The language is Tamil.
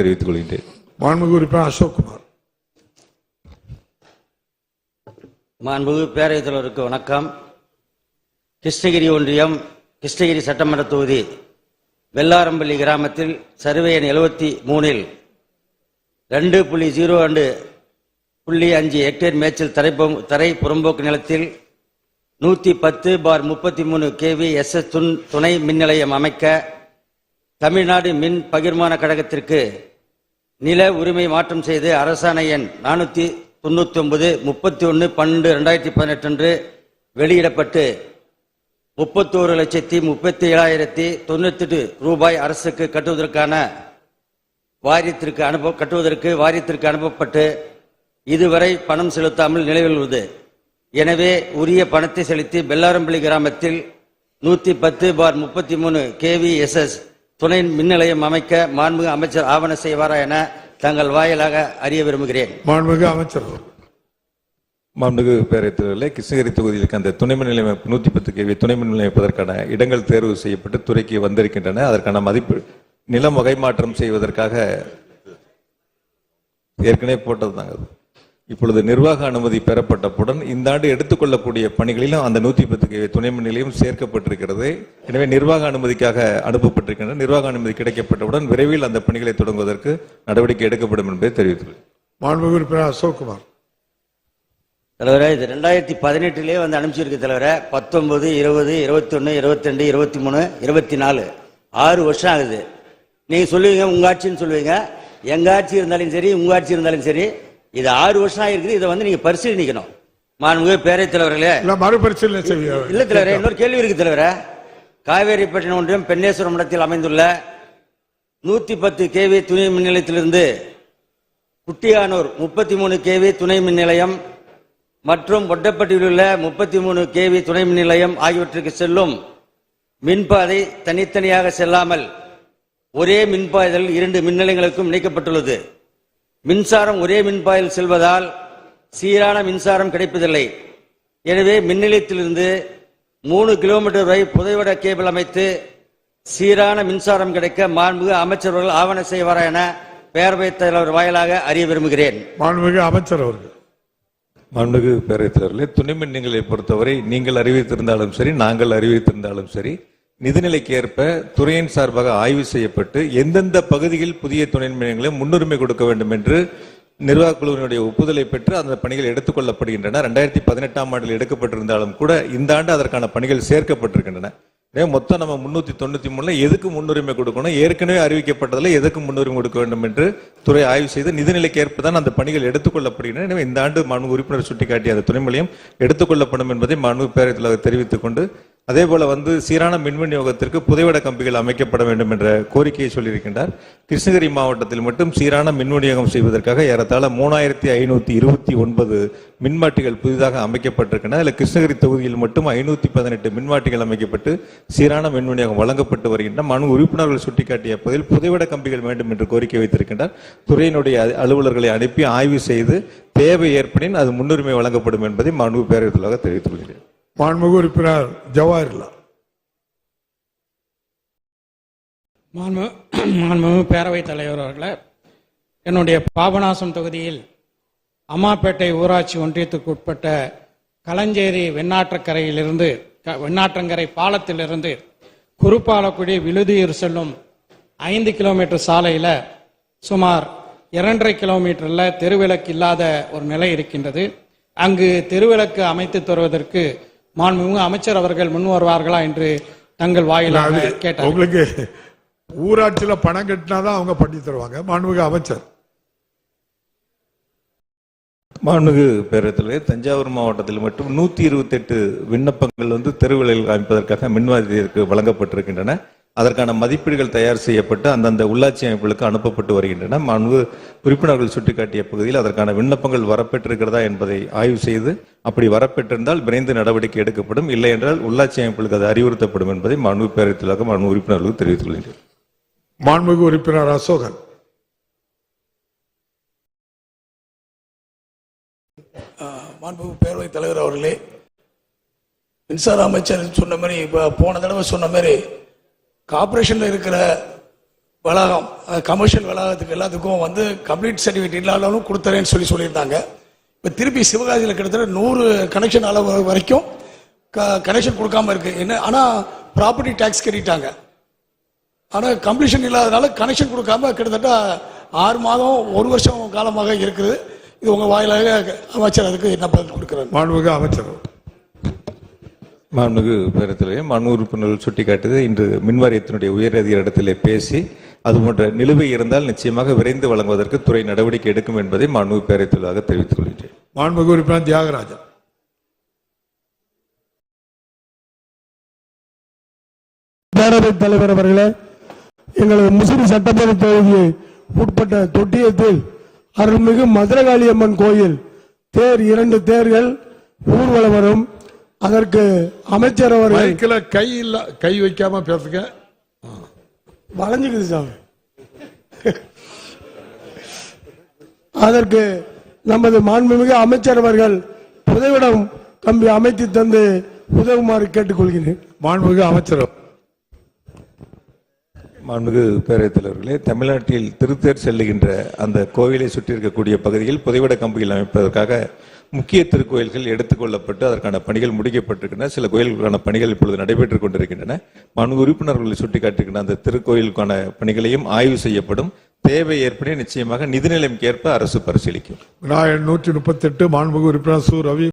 தெரிவித்துக் கொள்கின்றேன் மாண்புமிகு உறுப்பினர் அசோக்குமார் மாண்புமிகு பேரவைத் தலைவருக்கு வணக்கம். கிருஷ்ணகிரி ஒன்றியம் கிருஷ்ணகிரி சட்டமன்ற தொகுதி வெள்ளாரம்பள்ளி கிராமத்தில் சர்வே எண் எழுபத்தி மூணில் ரெண்டு புள்ளி ஜீரோ ரெண்டு புள்ளி அஞ்சு ஹெக்டேர் மேய்ச்சல் தரை பொ- தரை புறம்போக்கு நிலத்தில் நூற்றி பத்து பார் முப்பத்தி மூணு கேவி எஸ்எஸ் துண் துணை மின் நிலையம் அமைக்க தமிழ்நாடு மின் பகிர்மான கழகத்திற்கு நில உரிமை மாற்றம் செய்து அரசாணை எண் நானூற்றி தொண்ணூற்றி ஒன்பது முப்பத்தி ஒன்று பன்னெண்டு ரெண்டாயிரத்தி பதினெட்டு அன்று வெளியிடப்பட்டு முப்பத்தோரு லட்சத்தி முப்பத்தி ஏழாயிரத்தி தொண்ணூத்தெட்டு ரூபாய் அரசுக்கு கட்டுவதற்கான வாரியத்திற்கு அனுப்ப கட்டுவதற்கு வாரியத்திற்கு அனுப்பப்பட்டு இதுவரை பணம் செலுத்தாமல் நிலவில் உள்ளது. எனவே உரிய பணத்தை செலுத்தி பெல்லாரம்பள்ளி கிராமத்தில் நூற்றி பத்து பார் முப்பத்தி மூணு கேவிஎஸ்எஸ் துணை மின் நிலையம் அமைக்க மாண்புமிகு அமைச்சர் ஆவண செய்வாரா என தங்கள் வாயிலாக அறிய விரும்புகிறேன். மாண்புமிகு அமைச்சர். மாண்புமிகு பேரவைத் தலைவர்களே கிருஷ்ணகிரி தொகுதியில் இருக்க அந்த துணை மின் நிலையம் நூற்றி பத்து கேவி துணை மின் நிலையம் இடங்கள் தேர்வு செய்யப்பட்டு துறைக்கு வந்திருக்கின்றன. அதற்கான மதிப்பு நிலம் வகை மாற்றம் செய்வதற்காக ஏற்கனவே போட்டதுதாங்க அது. இப்பொழுது நிர்வாக அனுமதி பெறப்பட்டவுடன் இந்த ஆண்டு எடுத்துக்கொள்ளக்கூடிய பணிகளிலும் அந்த நூற்றி பத்து கேவி துணை மின் நிலையம் சேர்க்கப்பட்டிருக்கிறது. எனவே நிர்வாக அனுமதிக்காக அனுப்பப்பட்டிருக்கின்றன. நிர்வாக அனுமதி கிடைக்கப்பட்டவுடன் விரைவில் அந்த பணிகளை தொடங்குவதற்கு நடவடிக்கை எடுக்கப்படும் என்பதை தெரிவித்துள்ளேன் மாண்புமிகு உறுப்பினர் அசோக்குமார். தலைவரே இது ரெண்டாயிரத்தி பதினெட்டுலேயே வந்து அனுப்பிச்சிருக்கு தலைவரே. பத்தொன்பது இருபது இருபத்தொன்று இருபத்தெண்டு இருபத்தி மூணு இருபத்தி நாலு ஆறு வருஷம் ஆகுது. நீங்க சொல்லுவீங்க உங்க ஆட்சின்னு சொல்லுவீங்க. எங்க ஆட்சி இருந்தாலும் சரி உங்க ஆட்சி இருந்தாலும் சரி இது ஆறு வருஷம் ஆகிருக்குது இதை வந்து நீங்க பரிசீலனிக்கணும் மாண்புமிகு பேரவைத் தலைவர்களே. மறுபரிசீலனை செய்ய இல்ல தலைவரே இன்னொரு கேள்வி இருக்கு தலைவரே. காவேரிப்பட்டினம் ஒன்றியம் பெண்ணேஸ்வரம் இடத்தில் அமைந்துள்ள நூத்தி பத்து கேவி துணை மின் நிலையத்திலிருந்து குட்டியானூர் முப்பத்தி மூணு கேவி துணை மின் நிலையம் மற்றும் ஒட்டப்பட்டியில் உள்ள முப்பத்தி மூணு கேவி துணை மின் நிலையம் ஆகியவற்றுக்கு செல்லும் மின்பாதை தனித்தனியாக செல்லாமல் ஒரே மின்பாதையில் இரண்டு மின் நிலையங்களுக்கும் இணைக்கப்பட்டுள்ளது. மின்சாரம் ஒரே மின்பாதையில் செல்வதால் சீரான மின்சாரம் கிடைப்பதில்லை. எனவே மின் நிலையத்திலிருந்து மூணு கிலோமீட்டர் வரை புதைவட கேபிள் அமைத்து சீரான மின்சாரம் கிடைக்க மாண்புமிகு அமைச்சர்கள் ஆவண செய்வாரா என பேரவைத் தலைவர் வாயிலாக அறிய விரும்புகிறேன். மாண்புமிகு அமைச்சர் அவர்கள். மாண்புமிகு பேரவைத் தலைவர்களே துணை மின் நிலையங்களை பொறுத்தவரை நீங்கள் அறிவித்திருந்தாலும் சரி நாங்கள் அறிவித்திருந்தாலும் சரி நிதிநிலைக்கு ஏற்ப துறையின் சார்பாக ஆய்வு செய்யப்பட்டு எந்தெந்த பகுதியில் புதிய துணை நிலையங்களை முன்னுரிமை கொடுக்க வேண்டும் என்று நிர்வாகக் குழுவினுடைய ஒப்புதலை பெற்று அந்த பணிகள் எடுத்துக்கொள்ளப்படுகின்றன. ரெண்டாயிரத்தி பதினெட்டாம் ஆண்டில் எடுக்கப்பட்டிருந்தாலும் கூட இந்த ஆண்டு அதற்கான பணிகள் சேர்க்கப்பட்டிருக்கின்றன. மொத்தம் நம்ம முன்னூத்தி தொண்ணூத்தி மூணுல எதுக்கு முன்னுரிமை கொடுக்கணும்? ஏற்கனவே அறிவிக்கப்பட்டதில் எதுக்கு முன்னுரிமை கொடுக்க வேண்டும் என்று துறை ஆய்வு செய்து நிதிநிலைக்கு ஏற்பதான் அந்த பணிகள் எடுத்துக்கொள்ளப்படுகின்றன. எனவே இந்த ஆண்டு மாண்பு உறுப்பினர் சுட்டிக்காட்டிய அந்த துணை நிலையம் எடுத்துக்கொள்ளப்படும் என்பதை மாண்பு பேரவைத் தலைவர் தெரிவித்துக் கொண்டு அதே போல வந்து சீரான மின் விநியோகத்திற்கு புதைவட கம்பிகள் அமைக்கப்பட வேண்டும் என்ற கோரிக்கையை சொல்லியிருக்கின்றார். கிருஷ்ணகிரி மாவட்டத்தில் மட்டும் சீரான மின் விநியோகம் செய்வதற்காக ஏறத்தாழ மூணாயிரத்தி ஐநூத்தி இருபத்தி ஒன்பது மின்மாட்டிகள் புதிதாக அமைக்கப்பட்டிருக்கின்றன. அதில் கிருஷ்ணகிரி தொகுதியில் மட்டும் ஐநூத்தி பதினெட்டு மின்மாட்டிகள் அமைக்கப்பட்டு சீரான மின் விநியோகம் வழங்கப்பட்டு வருகின்றன. மனு உறுப்பினர்கள் சுட்டிக்காட்டிய பதில் புதைவட கம்பிகள் வேண்டும் என்று கோரிக்கை வைத்திருக்கின்றார். துறையினுடைய அலுவலர்களை அனுப்பி ஆய்வு செய்து தேவை ஏற்படின் அது முன்னுரிமை வழங்கப்படும் என்பதை மனு பேரவைத் தெரிவித்துக் கொள்கிறேன் மாண்புமிகு உறுப்பினர் ஜவஹர்லால். மாண்பு மாண்புமிகு பேரவைத் தலைவர் அவர்களே என்னுடைய பாபநாசம் தொகுதியில் அம்மாப்பேட்டை ஊராட்சி ஒன்றியத்துக்கு உட்பட்ட கலஞ்சேரி வெண்ணாற்றக்கரையிலிருந்து க- வெண்ணாற்றங்கரை பாலத்திலிருந்து குறுப்பாலக்குடி விழுதியூர் செல்லும் ஐந்து கிலோமீட்டர் சாலையில் சுமார் இரண்டரை கிலோமீட்டரில் தெருவிளக்கு இல்லாத ஒரு நிலை இருக்கின்றது. அங்கு தெருவிளக்கு அமைத்து தருவதற்கு மாண்புமிகு அமைச்சர் அவர்கள் முன் வருவார்களா என்று தங்கள் வாயிலாக கேட்டார் உங்களுக்கு ஊராட்சியில பணம் கட்டினாதான் அவங்க பண்ணி தருவாங்க. மாண்புமிகு அமைச்சர். மாண்புமிகு பேரவைத் தஞ்சாவூர் மாவட்டத்தில் மட்டும் நூத்தி இருபத்தி எட்டு விண்ணப்பங்கள் வந்து தெருவிலையில் காமிப்பதற்காக மின்வாரியத்திற்கு வழங்கப்பட்டிருக்கின்றன. அதற்கான மதிப்பீடுகள் தயார் செய்யப்பட்டு அந்தந்த உள்ளாட்சி அமைப்புகளுக்கு அனுப்பப்பட்டு வருகின்றன. மாண்பு உறுப்பினர்கள் சுட்டிக்காட்டிய பகுதியில் அதற்கான விண்ணப்பங்கள் வரப்பெற்றிருக்கிறதா என்பதை ஆய்வு செய்து அப்படி வரப்பெற்றிருந்தால் விரைந்து நடவடிக்கை எடுக்கப்படும். இல்லை என்றால் உள்ளாட்சி அமைப்புகளுக்கு அது அறிவுறுத்தப்படும் என்பதை மாண்பு பேரவைத் மாண்பு உறுப்பினர்களுக்கு தெரிவித்துக் கொள்கிறேன். மாண்புமிகு உறுப்பினர் அசோகன். மாண்புமிகு பேரவைத் தலைவர் அவர்களே மின்சார அமைச்சர் சொன்ன மாதிரி இப்போ போன தடவை சொன்ன மாதிரி கார்ப்பரேஷன்ல இருக்கிற வளாகம் கமர்ஷியல் வளாகத்துக்கு எல்லாத்துக்கும் வந்து கம்ப்ளீட் சர்டிஃபிகேட் இல்லாதவங்களும் கொடுத்துறேன்னு சொல்லி சொல்லியிருந்தாங்க. இப்போ திருப்பி சிவகாசியில் கிட்டத்தட்ட நூறு கனெக்ஷன் அளவு வரைக்கும் க கனெக்ஷன் கொடுக்காம இருக்குது என்ன ஆனால் ப்ராப்பர்ட்டி டேக்ஸ் கட்டிட்டாங்க. ஆனால் கம்ப்ளீஷன் இல்லாதனால கனெக்ஷன் கொடுக்காம கிட்டத்தட்ட ஆறு மாதம் ஒரு வருஷம் காலமாக இருக்குது. இது உங்கள் வாயிலாக அமைச்சர் அதுக்கு என்ன பதில் கொடுக்குறாரு? மாண்புமிகு அமைச்சர் மாண்புமிகு பேரத்திலேயே மாண்பு உறுப்பினர்கள் சுட்டிக்காட்டியது இன்று மின்வாரியத்தினுடைய உயர் அதிகாரிடத்திலே பேசி அது போன்ற நிலுவை இருந்தால் நிச்சயமாக விரைந்து வழங்குவதற்கு துறை நடவடிக்கை எடுக்கும் என்பதை மாண்புமிகு பேரத்திலாக தெரிவித்துக் கொள்கிறேன் மாண்புமிகு உறுப்பினர் தியாகராஜன். பேரவைத் தலைவர் அவர்களே எங்களது முசிறி சட்டமன்ற தொகுதியை உட்பட்ட தொட்டியத்தில் அருள்மிகு மதுரகாளி அம்மன் கோயில் தேர் இரண்டு தேர்கள் ஊர்வலம் வரும் அதற்கு அமைச்சர் அவர்கள் மைக்கில் கை இல்ல கை வைக்காம பேசுங்க. வளைஞ்சுக்குது சாமி. அதற்கு நமது மாண்புமிகு அமைச்சர் அவர்கள் புதைவிடம் கம்பி அமைத்து தந்து உதவுமாறு கேட்டுக்கொள்கிறேன். மாண்புமிகு அமைச்சர் மாண்புமிகு பேரவைத் தலைவர்களே தமிழ்நாட்டில் திருத்தேர் செல்லுகின்ற அந்த கோவிலை சுற்றி இருக்கக்கூடிய பகுதியில் புதைவிட கம்பிகள் அமைப்பதற்காக முக்கிய திருக்கோயில்கள் எடுத்துக்கொள்ளப்பட்டு அதற்கான பணிகள் முடிக்கப்பட்டிருக்கின்றன. சில கோயில்களுக்கான பணிகள் இப்பொழுது நடைபெற்றுக் கொண்டிருக்கின்றன. மனு உறுப்பினர்களை சுட்டிக்காட்டுகின்ற அந்த திருக்கோயிலுக்கான பணிகளையும் ஆய்வு செய்யப்படும். தேவை ஏற்பட நிச்சயமாக நிதிநிலைமைக்கு ஏற்ப அரசு பரிசீலிக்கும். விநாயகன் நூற்றி முப்பத்தெட்டு மாண்புக உறுப்பினர் சு. ரவி